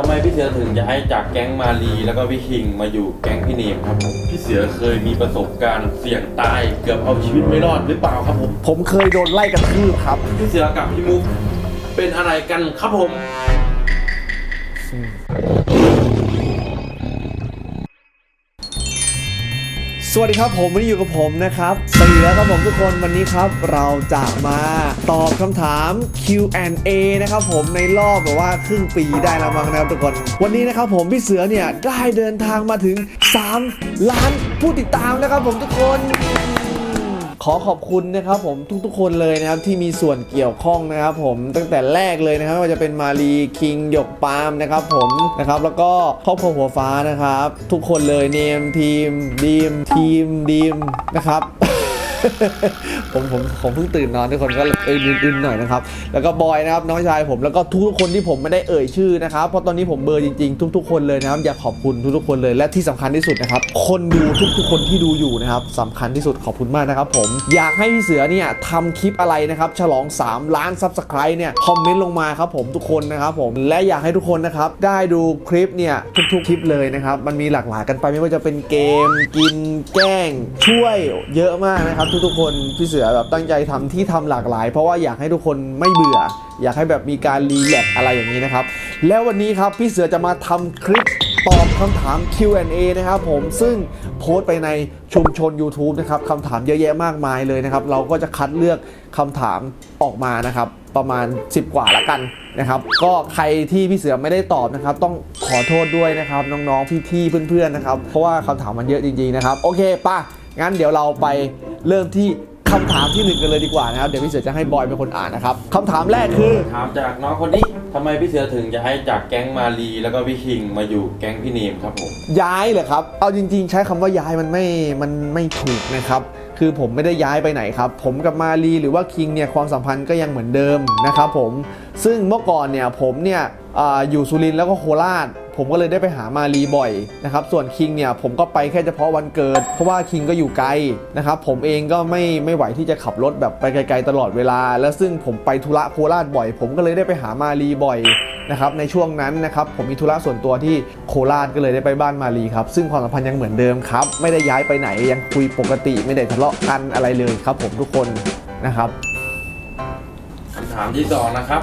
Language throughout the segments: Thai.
ทำไมพี่เสือถึงย้ายจากแก๊งมาลีแล้วก็พี่คิงมาอยู่แก๊งพี่เนมครับผมพี่เสือเคยมีประสบการณ์เสี่ยงตายเกือบเอาชีวิตไม่รอดหรือเปล่าครับผมผมเคยโดนไล่กระทืบครับ พี่เสือกับพี่มุกเป็นอะไรกันครับผมส วัสดีครับผมวันนี้อยู่กับผมนะครับเสือครับผมทุกคนวันนี้ครับ เราจะมาตอบคำถาม Q&A นะครับผมในรอบแบบว่าครึ่งปีได้แล้วมั้งนะครับทุกคน วันนี้นะครับผมพี่เสือเนี่ยได้เดินทางมาถึง 3 ล้านผู้ติดตามนะครับผมทุกคน ขอขอบคุณนะครับผมทุกๆ คนเลยนะครับที่มีส่วนเกี่ยวข้องนะครับผมตั้งแต่แรกเลยนะครับไม่ว่าจะเป็นมารีคิงหยกปาล์มนะครับผมนะครับแล้วก็ครอบครัวหัวฟ้านะครับ ทุกคนเลยเนมทีมดีมทีมดีมนะครับ ผมผมผมเพิ่งตื่นนอนทุกคนก็เอออื่นๆหน่อยนะครับ แล้วก็บอยนะครับน้องชายผมแล้วก็ทุกๆคนที่ผมไม่ได้เอ่ยชื่อนะครับเพราะตอนนี้ผมเบอร์จริง ๆ ทุก ๆ คนเลยนะครับอยากขอบคุณทุกๆคนเลยและที่สำคัญที่สุดนะครับคนดูทุกๆคนที่ดูอยู่นะครับสำคัญที่สุดขอบคุณมากนะครับผมอยากให้พี่เสือเนี่ยทำคลิปอะไรนะครับฉลอง 3 ล้านซับสไครต์เนี่ยคอมเมนต์ลงมาครับผมทุกคนนะครับผมและอยากให้ทุกคนนะครับได้ดูคลิปเนี่ยทุกๆคลิปเลยนะครับมันมีหลากหลายกันไปไม่ว่าจะเป็นเกม กินแกล้งช่วยเยอะมากนะครับทุกๆคนพี่เสือแบบตั้งใจทำที่ทำหลากหลาย เพราะว่าอยากให้ทุกคนไม่เบื่อ อยากให้แบบมีการรีแลกอะไรอย่างนี้นะครับ แล้ววันนี้ครับพี่เสือจะมาทำคลิปตอบคำถาม Q&A นะครับผมซึ่งโพสต์ไปในชุมชน YouTube นะครับคำถามเยอะแยะมากมายเลยนะครับ เราก็จะคัดเลือกคำถามออกมานะครับ ประมาณ 10 กว่าละกันนะครับ ก็ใครที่พี่เสือไม่ได้ตอบนะครับ ต้องขอโทษด้วยนะครับ น้องๆ พี่ๆ เพื่อนๆ นะครับ เพราะว่าคำถามมันเยอะจริงๆ นะครับ โอเคป่ะงั้นเดี๋ยวเราไป เริ่มที่คำถามที่หนึ่งกันเลยดีกว่านะครับ เดี๋ยวพี่เสือจะให้บอยเป็นคนอ่านนะครับคำถามแรกคือ ถามจากน้องคนนี้ทำไมพี่เสือถึงย้ายจากแก๊งมาลีแล้วก็พี่คิงมาอยู่แก๊งพี่เนมครับผม ย้ายเหรอครับ เอาจริง ๆ ใช้คำว่าย้ายมันไม่ มันไม่ถูกนะครับ คือผมไม่ได้ย้ายไปไหนครับ ผมกับมารีหรือว่าคิงเนี่ยความสัมพันธ์ก็ยังเหมือนเดิมนะครับผม ซึ่งเมื่อก่อนเนี่ยผมเนี่ยอาอยู่สุรินทร์แล้วก็โคราช ผมก็เลยได้ไปหามารีบ่อยนะครับส่วนคิงเนี่ยผมก็ไปแค่เฉพาะวันเกิด เพราะว่าคิงก็อยู่ไกลนะครับผมเองก็ไม่ไม่ไหวที่จะขับรถแบบไปไกลๆตลอดเวลา แล้วซึ่งผมไปธุระโคราชบ่อย ผมก็เลยได้ไปหามารีบ่อยนะครับในช่วงนั้นนะครับผมมีธุระส่วนตัวที่โคราชก็เลยได้ไปบ้านมารีครับซึ่งความสัมพันธ์ยังเหมือนเดิมครับไม่ได้ย้ายไปไหนยังคุยปกติไม่ได้ทะเลาะกันอะไรเลยครับ ผมทุกคนนะครับคำถามที่สองนะครับ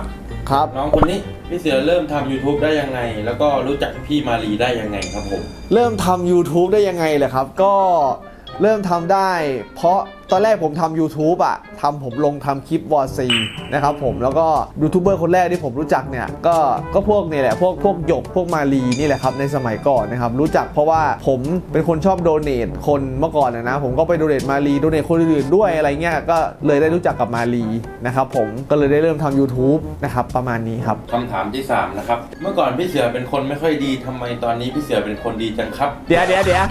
ครับ น้องคนนี้พี่เสือเริ่มทำ YouTube ได้ยังไง แล้วก็รู้จักพี่มารีได้ยังไงครับผม เริ่มทำ YouTube ได้ยังไงเลยครับ ก็ เริ่มทำได้ เพราะตอนแรกผมทำ YouTube อะทำผมลงทำคลิปวอร์ซีนะครับผมแล้วก็ยูทูบเบอร์คนแรกที่ผมรู้จักเนี่ย ก็ก็พวกเนี่ยแหละ พวกพวกหยกพวกมารีนี่แหละครับในสมัยก่อนนะครับ รู้จักเพราะว่าผมเป็นคนชอบโดเนทคนเมื่อก่อนนะนะ ผมก็ไปโดเนทมารีโดเนทคนอื่นๆด้วยอะไรเงี้ยก็เลยได้รู้จักกับมารีนะครับผมก็เลยได้เริ่มทำ YouTube นะครับประมาณนี้ครับ คำถามที่ 3 นะครับ เมื่อก่อนพี่เสือเป็นคนไม่ค่อยดีทำไมตอนนี้พี่เสือเป็นคนดีจังครับ เดี๋ยวเดี๋ยวเดี๋ยว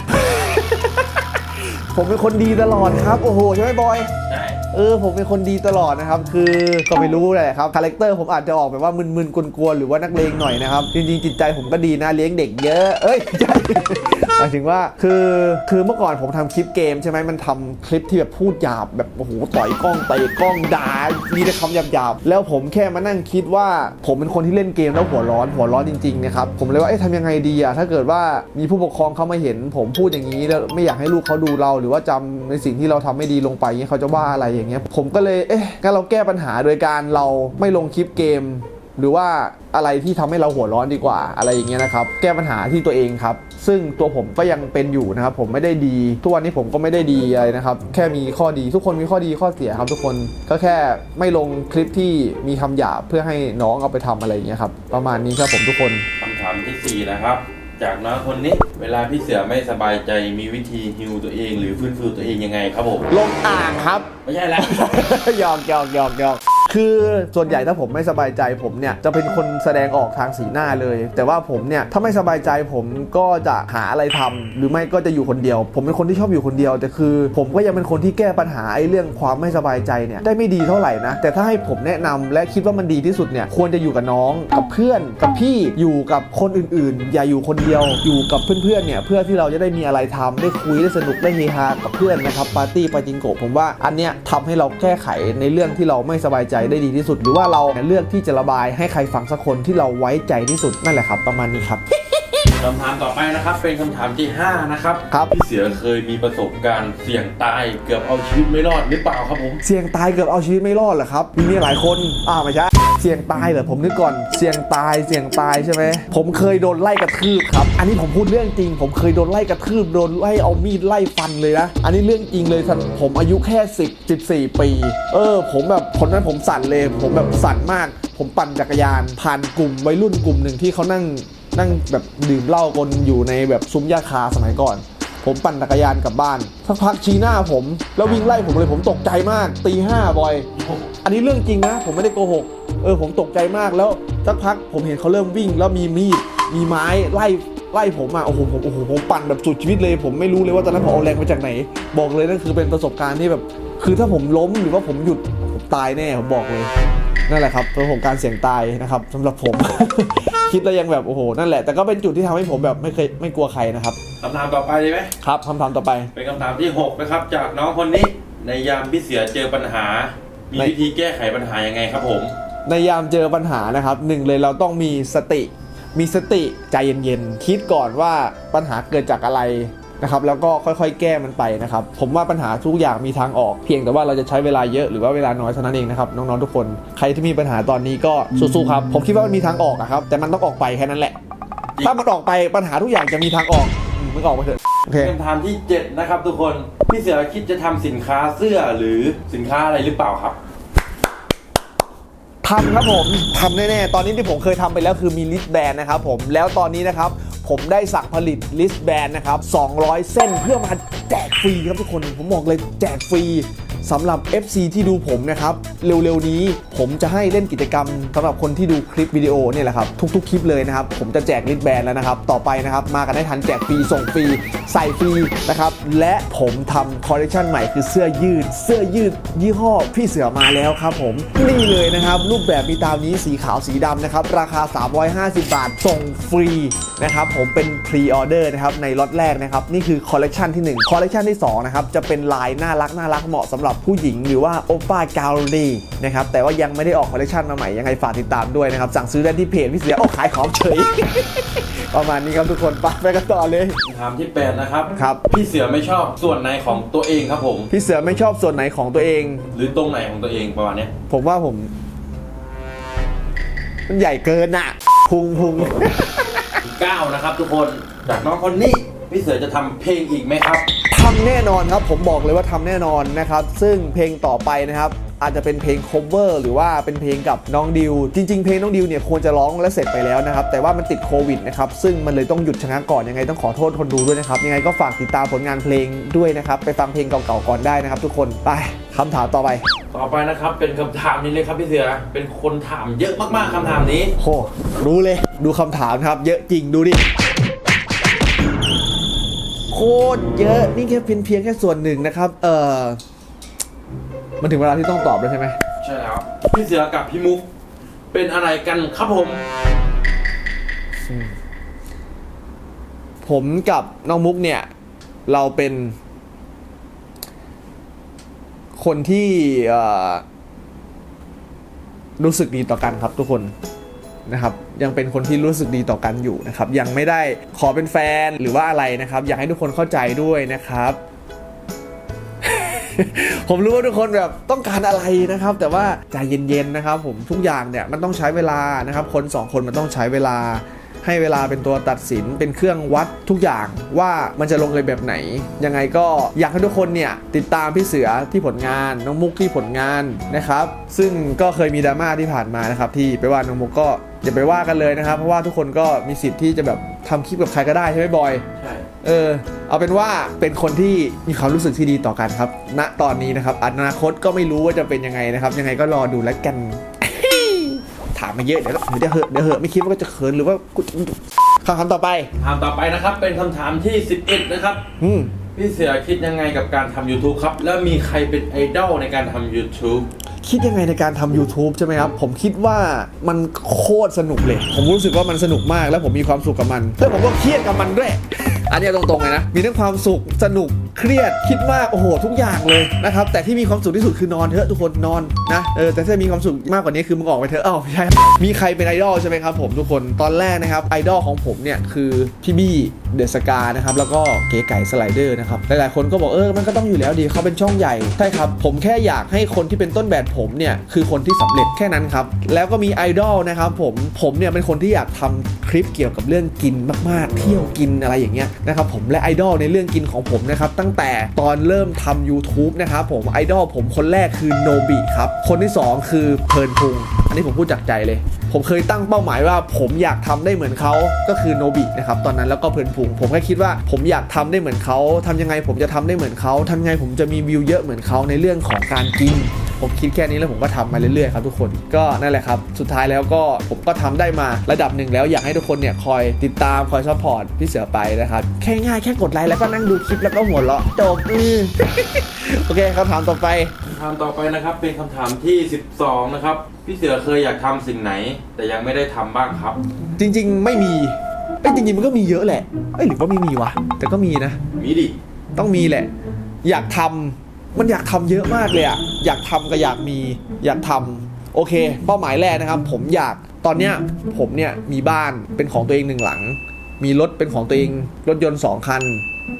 ผมเป็นคนดีตลอดครับ โอ้โห ใช่ไหมบอย ใช่ เออผมเป็นคนดีตลอดนะครับ คือก็ไม่รู้แหละครับคาแรคเตอร์ผมอาจจะออกแบบว่ามึนๆกวนๆหรือว่านักเลงหน่อยนะครับ จริงๆจิตใจผมก็ดีนะเลี้ยงเด็กเยอะ เอ้ยใช่หมายถึงว่าคือคือเมื่อก่อนผมทำคลิปเกมใช่ไหมมันทำคลิปที่แบบพูดหยาบแบบโอ้โหต่อยกล้องเตะกล้องด่ามีแต่คำหยาบๆแล้วผมแค่มานั่งคิดว่าผมเป็นคนที่เล่นเกมแล้วหัวร้อนหัวร้อนจริงๆนะครับผมเลยว่าเอ๊ะทำยังไงดีอะถ้าเกิดว่ามีผู้ปกครองเขามาเห็น ผมพูดอย่างนี้แล้วไม่อยากให้ลูกเขาดูเรา หรือว่าจำในสิ่งที่เราทำไม่ดีลงไปเงี้ยเขาจะว่าอะไรอย่างเงี้ยผมก็เลยเอ๊ะงั้นเราแก้ปัญหาโดยการเราไม่ลงคลิปเกม หรือว่าอะไรที่ทำให้เราหัวร้อนดีกว่าอะไรอย่างเงี้ยนะครับแก้ปัญหาที่ตัวเองครับซึ่งตัวผมก็ยังเป็นอยู่นะครับผมไม่ได้ดี ทุกวันนี้ผมก็ไม่ได้ดีอะไรนะครับ แค่มีข้อดีทุกคนมีข้อดีข้อเสียครับ ทุกคนก็แค่ไม่ลงคลิปที่มีคำหยาบเพื่อให้น้องเอาไปทำอะไรอย่างเงี้ยครับประมาณนี้ครับผมทุกคนคำถามทีสี่4นะครับ จากน้องคนนี้ เวลาพี่เสือไม่สบายใจมีวิธีฮิวตัวเอง หรือฟื้นฟูตัวเองยังไงครับผม ลงอ่างครับ ไม่ใช่แล้ว หยอกหยอกหยอกหยอก คือส่วนใหญ่ถ้าผมไม่สบายใจผมเนี่ยจะเป็นคนแสดงออกทางสีหน้าเลย แต่ว่าผมเนี่ยถ้าไม่สบายใจผมก็จะหาอะไรทำหรือไม่ก็จะอยู่คนเดียว ผมเป็นคนที่ชอบอยู่คนเดียวแต่คือ ผมก็ยังเป็นคนที่แก้ปัญหาไอ้เรื่องความไม่สบายใจเนี่ยได้ไม่ดีเท่าไหร่นะแต่ถ้าให้ผมแนะนำและคิดว่ามันดีที่สุดเนี่ยควรจะอยู่กับน้องกับเพื่อนกับพี่อยู่กับคนอื่น ๆ อย่าอยู่คนเดียว อยู่กับเพื่อนๆเนี่ยเพื่อที่เราจะได้มีอะไรทำได้คุยได้สนุกได้เฮฮากับเพื่อนนะครับปาร์ตี้ปาจิงโกผมว่าอันเนี้ยทำให้เราแก้ไขในเรื่องที่เราไม่สบายใจได้ดีที่สุด หรือว่าเราเลือกที่จะระบายให้ใครฟังสักคนที่เราไว้ใจที่สุดนั่นแหละครับ ประมาณนี้ครับ คำถามต่อไปนะครับเป็นคำถามที่ 5 นะครับครับ พี่เสือเคยมีประสบการณ์เสี่ยงตายเกือบเอาชีวิตไม่รอดหรือเปล่าครับผม เสี่ยงตายเกือบเอาชีวิตไม่รอดเหรอครับมีมีหลายคนอ่าไม่ใช่เสี่ยงตายเหรอผมนึกก่อน เสี่ยงตายเสี่ยงตายใช่ไหมผมเคยโดนไล่กระทืบครับ อันนี้ผมพูดเรื่องจริง ผมเคยโดนไล่กระทืบโดนไล่เอามีดไล่ฟันเลยนะ อันนี้เรื่องจริงเลยท่านผมอายุแค่ 10 14 ปี เออ ผมแบบคนนั้นผมสั่นเลย ผมแบบสั่นมาก ผมปั่นจักรยาน ผ่านกลุ่มวัยรุ่นกลุ่มหนึ่งที่เขานั่งนั่งแบบดื่มเหล้ากันอยู่ในแบบซุ้มหญ้าคาสมัยก่อนผมปั่นจักรยานกลับบ้านสักพักชี้หน้าผม แล้ววิ่งไล่ผมเลยผมตกใจมากตีห้าบอย อันนี้เรื่องจริงนะ ผมไม่ได้โกหก เออผมตกใจมากแล้วสักพักผมเห็นเขาเริ่มวิ่ง แล้วมีมีดมีไม้ไล่ไล่ผมอะโอ้โหผมโอ้โหผมปั่นแบบสุดชีวิตเลย ผมไม่รู้เลยว่าตอนนั้นผมเอาแรงมาจากไหน บอกเลยนั่นคือเป็นประสบการณ์ที่แบบ คือถ้าผมล้มหรือว่าผมหยุดผมตายแน่ผมบอกเลยนั่นแหละครับประสบการณ์เสี่ยงตายนะครับสำหรับผม คิดแล้วยังแบบโอ้โหนั่นแหละแต่ก็เป็นจุดที่ทำให้ผมแบบไม่เคยไม่กลัวใครนะครับคำถามต่อไปเลยไหมครับคำถามต่อไป เป็นคำถามที่ 6 นะครับ จากน้องคนนี้ในยามพี่เสือเจอปัญหา มีในวิธีแก้ไขปัญหายังไงครับผม ในยามเจอปัญหานะครับหนึ่งเลยเราต้องมีสติ มีสติใจเย็นๆคิดก่อนว่าปัญหาเกิดจากอะไรนะครับแล้วก็ค่อยๆ แก้มันไปนะครับ ผมว่าปัญหาทุกอย่างมีทางออกเพียงแต่ว่าเราจะใช้เวลาเยอะหรือว่าเวลาน้อยเท่านั้นเองนะครับน้องๆทุกคนใครที่มีปัญหาตอนนี้ก็สู้ๆครับผมคิดว่ามันมีทางออกอะครับแต่มันต้องออกไปแค่นั้นแหละ ถ้ามันออกไปปัญหาทุกอย่างจะมีทางออกอืมมึงออกไปเถอะโอเค คำถามที่ 7 นะครับทุกคน พี่เสือคิดจะทำสินค้าเสื้อหรือสินค้าอะไรหรือเปล่าครับ ทำครับผมทำแน่ๆ ตอนนี้ที่ผมเคยทำไปแล้วคือมีลิสแบนนะครับผมแล้วตอนนี้นะครับ ผมได้สั่งผลิตลิสแบนนะครับ 200 เส้นเพื่อมาแจกฟรีครับทุกคน ผมบอกเลยแจกฟรี สำหรับ FC ที่ดูผมนะครับ เร็วๆนี้ผมจะให้เล่นกิจกรรมสำหรับคนที่ดูคลิปวิดีโอเนี่ยแหละครับ ทุกๆ คลิปเลยนะครับ ผมจะแจกลิสแบนแล้วนะครับ ต่อไปนะครับมากันได้ทันแจกฟรีส่งฟรีใส่ฟรีนะครับ และผมทำคอลเลคชันใหม่คือเสื้อยืด เสื้อยืด ยี่ห้อพี่เสือมาแล้วครับผมนี่เลยนะครับ รูปแบบมีตามนี้สีขาวสีดำนะครับราคา 350 บาทส่งฟรีนะครับผมเป็นพรีออเดอร์นะครับในล็อตแรกนะครับนี่คือคอลเลกชันที่1คอลเลกชันที่2นะครับจะเป็นลายน่ารักน่ารักเหมาะสำหรับผู้หญิงหรือว่าโอป้าเกาหลีนะครับแต่ว่ายังไม่ได้ออกคอลเลกชันมาใหม่ยังไงฝากติดตามด้วยนะครับ สั่งซื้อได้ที่เพจพี่เสือโอ้ขายของเฉย ประมาณนี้ครับทุกคนไปไปกันต่อเลยคำถามที่ 8 นะครับ ครับ พี่เสือไม่ชอบส่วนไหนของตัวเองครับผม พี่เสือไม่ชอบส่วนไหนของตัวเอง หรือตรงไหนของตัวเองประมาณเนี้ยผมว่าผม มันใหญ่เกินน่ะพุงพุงที่9นะครับทุกคนจากน้องคนนี้ พี่เสือจะทำเพลงอีกไหมครับ ทำแน่นอนครับ ผมบอกเลยว่าทำแน่นอนนะครับ ซึ่งเพลงต่อไปนะครับ อาจจะเป็นเพลง cover หรือว่าเป็นเพลงกับน้องดิว จริง ๆ เพลงน้องดิวเนี่ยควรจะร้องและเสร็จไปแล้วนะครับ แต่ว่ามันติดโควิดนะครับ ซึ่งมันเลยต้องหยุดชะงักก่อน ยังไงต้องขอโทษคนดูด้วยนะครับ ยังไงก็ฝากติดตามผลงานเพลงด้วยนะครับ ไปฟังเพลงเก่าๆก่อนได้นะครับ ทุกคน ไปคำถามต่อไป ต่อไปนะครับเป็นคำถามนี้เลยครับพี่เสือ เป็นคนถามเยอะมากๆคำถามนี้ โห รู้เลย ดูคำถามครับ เยอะจริง ดูดิ โคตรเยอะนี่แค่เพียงเพียงแค่ส่วนหนึ่งนะครับ เออมันถึงเวลาที่ต้องตอบแล้วใช่ไหมใช่แล้วพี่เสือกับพี่มุกเป็นอะไรกันครับผม ผมกับน้องมุกเนี่ย เราเป็น คนที่เอ่อรู้สึกดีต่อกันครับทุกคน นะครับยังเป็นคนที่รู้สึกดีต่อกันอยู่นะครับยังไม่ได้ขอเป็นแฟนหรือว่าอะไรนะครับ อยากให้ทุกคนเข้าใจด้วยนะครับ ผมรู้ว่าทุกคนแบบต้องการอะไรนะครับ แต่ว่าใจเย็นๆนะครับ ผมทุกอย่างเนี่ยมันต้องใช้เวลานะครับ คนสองคนมันต้องใช้เวลา ให้เวลาเป็นตัวตัดสินเป็นเครื่องวัดทุกอย่างว่ามันจะลงเอยแบบไหน ยังไงก็อยากให้ทุกคนเนี่ยติดตามพี่เสือที่ผลงานน้องมุกที่ผลงานนะครับ ซึ่งก็เคยมีดราม่าที่ผ่านมานะครับ ที่ไปว่าน้องมุกก็ อย่าไปว่ากันเลยนะครับ เพราะว่าทุกคนก็มีสิทธิ์ที่จะแบบทำคลิปกับใครก็ได้ใช่ไหมบอยใช่เออ เอาเป็นว่าเป็นคนที่มีความรู้สึกที่ดีต่อกันครับ ณตอนนี้นะครับอนาคตก็ไม่รู้ว่าจะเป็นยังไงนะครับ ยังไงก็รอดูแล้วกัน ถามมาเยอะเดี๋ยวเดี๋ยวเหอะเดี๋ยวเหอะไม่คิดว่าจะเขินหรือว่ากูคำถามต่อไปถามต่อไปนะครับ เป็นคำถามที่11นะครับอืมพี่เสือคิดยังไงกับการทำ YouTube ครับ แล้วมีใครเป็นไอดอลในการทำ YouTube คิดยังไงในการทำ YouTube ใช่ไหมครับ ผมคิดว่ามันโคตรสนุกเลย ผมรู้สึกว่ามันสนุกมากแล้วผมมีความสุขกับมัน แล้วผมก็เครียดกับมันด้วย อันนี้ตรงๆเลยนะ มีทั้งความสุขสนุกเครียดคิดมากโอ้โหทุกอย่างเลยนะครับแต่ที่มีความสุขที่สุดคือนอนเถอะทุกคนนอนนะเออแต่ถ้ามีความสุขมากกว่านี้คือมึงออกไปเถอะเอ้าไม่ใช่มีใครเป็นไอดอลใช่ไหมครับผมทุกคนตอนแรกนะครับไอดอลของผมเนี่ยคือพี่บี้ เดอะสกานะครับแล้วก็เก๋ไก่สไลเดอร์นะครับหลายๆคนก็บอกเออมันก็ต้องอยู่แล้วดีเขาเป็นช่องใหญ่ใช่ครับผมแค่อยากให้คนที่เป็นต้นแบบผมเนี่ยคือคนที่สำเร็จแค่นั้นครับแล้วก็มีไอดอลนะครับผมผมเนี่ยเป็นคนที่อยากทำคลิปเกี่ยวกับเรื่องกินมากๆ เที่ยวกินอะไรอย่างเงี้ยนะครับผมและไอดอลในเรื่องกินของผมนะครับตั้งแต่ตอนเริ่มทำ YouTube นะครับผมไอดอลผมคนแรกคือโนบิครับคนที่สองคือเพลินพุง อันนี้ผมพูดจากใจเลย ผมเคยตั้งเป้าหมายว่าผมอยากทำได้เหมือนเขาก็คือโนบินะครับตอนนั้นแล้วก็เพลินพุงผมแค่คิดว่าผมอยากทำได้เหมือนเขาทำยังไงผมจะทำได้เหมือนเขาทำยังไงผมจะมีวิวเยอะเหมือนเขาในเรื่องของการกินผมคิดแค่นี้แล้วผมก็ทำมาเรื่อยๆครับทุกคนก็นั่นแหละครับ สุดท้ายแล้วก็ผมก็ทำได้มาระดับหนึ่งแล้วอยากให้ทุกคนเนี่ยคอยติดตามคอยซัพพอร์ตพี่เสือไปนะครับ แค่ง่ายแค่กดไลค์แล้วก็นั่งดูคลิปแล้วก็หัวเราะจบโอเคคำถามต่อไปามต่อไปนะครับ เป็นคำถามที่ 12 นะครับ พี่เสือเคยอยากทำสิ่งไหน แต่ยังไม่ได้ทำบ้างครับ จริง ๆ ไม่มีไอ้ยจริงๆมันก็มีเยอะแหละเอ้ยหรือว่าไม่มีวะแต่ก็มีนะ มีดิ ต้องมีแหละ อยากทำมันอยากทำเยอะมากเลยอะอยากทำก็อยากมีอยากทำโอเค เป้าหมายแรกนะครับ ผมอยากตอนเนี้ยผมเนี่ยมีบ้านเป็นของตัวเองหนึ่งหลัง มีรถเป็นของตัวเองรถยนต์2คัน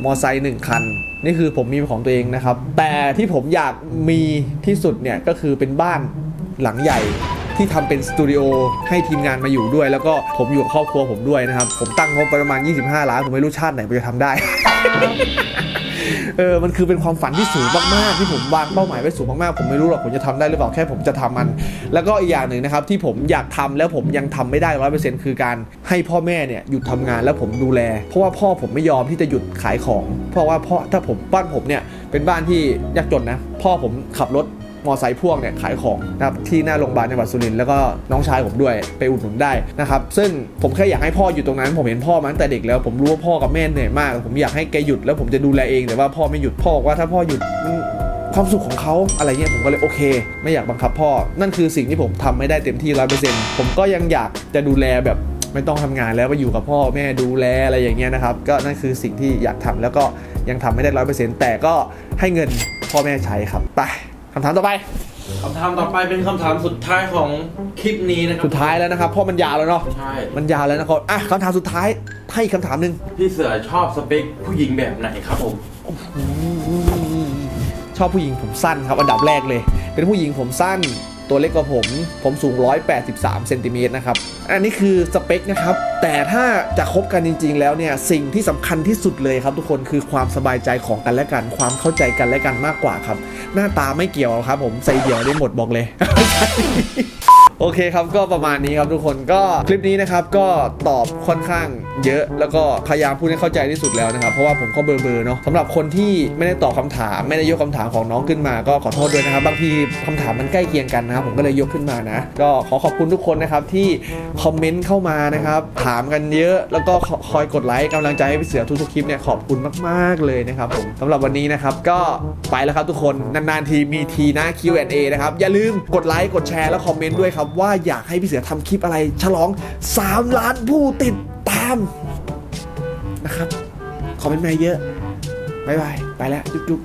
มอไซค์หนึ่งคัน นี่คือผมมีของตัวเองนะครับ แต่ที่ผมอยากมีที่สุดเนี่ย ก็คือเป็นบ้านหลังใหญ่ที่ทำเป็นสตูดิโอให้ทีมงานมาอยู่ด้วย แล้วก็ผมอยู่กับครอบครัวผมด้วยนะครับ ผมตั้งงบไปประมาณ 25 ล้าน ผมไม่รู้ชาติไหนจะทำได้ เออมันคือเป็นความฝันที่สูงมากๆที่ผมวางเป้าหมายไว้สูงมากๆผมไม่รู้หรอกผมจะทำได้หรือเปล่าแค่ผมจะทำมัน แล้วก็อีกอย่างหนึ่งนะครับที่ผมอยากทำแล้วผมยังทำไม่ได้ร้อยเปอร์เซ็นต์คือการให้พ่อแม่เนี่ยหยุดทำงานแล้วผมดูแล เพราะว่าพ่อผมไม่ยอมที่จะหยุดขายของ เพราะว่าพ่อถ้าผมบ้านผมเนี่ยเป็นบ้านที่ยากจนนะพ่อผมขับรถ มอไซค์พ่วงเนี่ยขายของนะครับที่หน้าโรงพยาบาลจังหวัดสุรินทร์แล้วก็น้องชายผมด้วยไปอุดหนุนได้นะครับซึ่งผมแค่อยากให้พ่ออยู่ตรงนั้น ผมเห็นพ่อมาตั้งแต่เด็กแล้วผมรู้ว่าพ่อกับแม่เหนื่อยมาก ผมอยากให้แกหยุดแล้วผมจะดูแลเองแต่ว่าพ่อไม่หยุดพ่อบอกว่าถ้าพ่อหยุดความสุขของเขาอะไรเงี้ยผมก็เลยโอเค ไม่อยากบังคับพ่อ นั่นคือสิ่งที่ผมทำไม่ได้เต็มที่ร้อยเปอร์เซ็นต์ผมก็ยังอยากจะดูแลแบบไม่ต้องทำงานแล้วไปอยู่กับพ่อแม่ดูแลอะไรอย่างเงี้ยนะครับ ก็นั่นคือสิ่งที่อยากทำแล้วก็ยังทำไม่ได้ร้อยเปอร์เซ็นต์แต่ก็ให้เงินพ่อแม่ใช้ครับไป คำถามต่อไป คำถามต่อไปเป็นคำถามสุดท้ายของคลิปนี้นะครัสุดท้ายแล้วนะครับเพราะมันยาวแล้วเนาะใช่มันยาวแล้วนะครับอะคำถามสุดท้ายให้อีกคำถามหนึ่งพี่เสือชอบสเปคผู้หญิงแบบไหนครับผม ชอบผู้หญิงผมสั้นครับอันดับแรกเลย เป็นผู้หญิงผมสั้นตัวเล็กกว่าผม ผมสูง 183เซนติเมตรนะครับ อันนี้คือสเปคนะครับ แต่ถ้าจะคบกันจริง ๆ แล้วเนี่ย สิ่งที่สำคัญที่สุดเลยครับทุกคนคือความสบายใจของกันและกัน ความเข้าใจกันและกันมากกว่าครับ หน้าตาไม่เกี่ยวหรอกครับผมใส่เดี่ยวได้หมดบอกเลย โอเคครับก็ประมาณนี้ครับทุกคนก็คลิปนี้นะครับก็ตอบค่อนข้างเยอะ แล้วก็พยายามพูดให้เข้าใจที่สุดแล้วนะครับ เพราะว่าผมก็เบลอๆเนาะสำหรับคนที่ไม่ได้ตอบคำถาม ไม่ได้ยกคำถามของน้องขึ้นมาก็ขอโทษด้วยนะครับ บางทีคำถามมันใกล้เคียงกันนะครับผมก็เลยยกขึ้นมานะก็ขอขอบคุณทุกคนนะครับที่คอมเมนต์เข้ามานะครับถามกันเยอะแล้วก็คอยกดไลค์กำลังใจให้พี่เสือทุกๆคลิปเนี่ยขอบคุณมากๆเลยนะครับผมสำหรับวันนี้นะครับก็ไปแล้วครับทุกคนนานๆทีมีทีนะ Q&A นะครับอย่าลืมกดไลค์กดแชร์แล้วคอมเมนต์ด้วยครับว่าอยากให้พี่เสือทำคลิปอะไรฉลอง 3 ล้านผู้ติดตามนะครับ คอมเมนต์มาเยอะ บ๊ายบาย ไปแล้ว จุ๊บ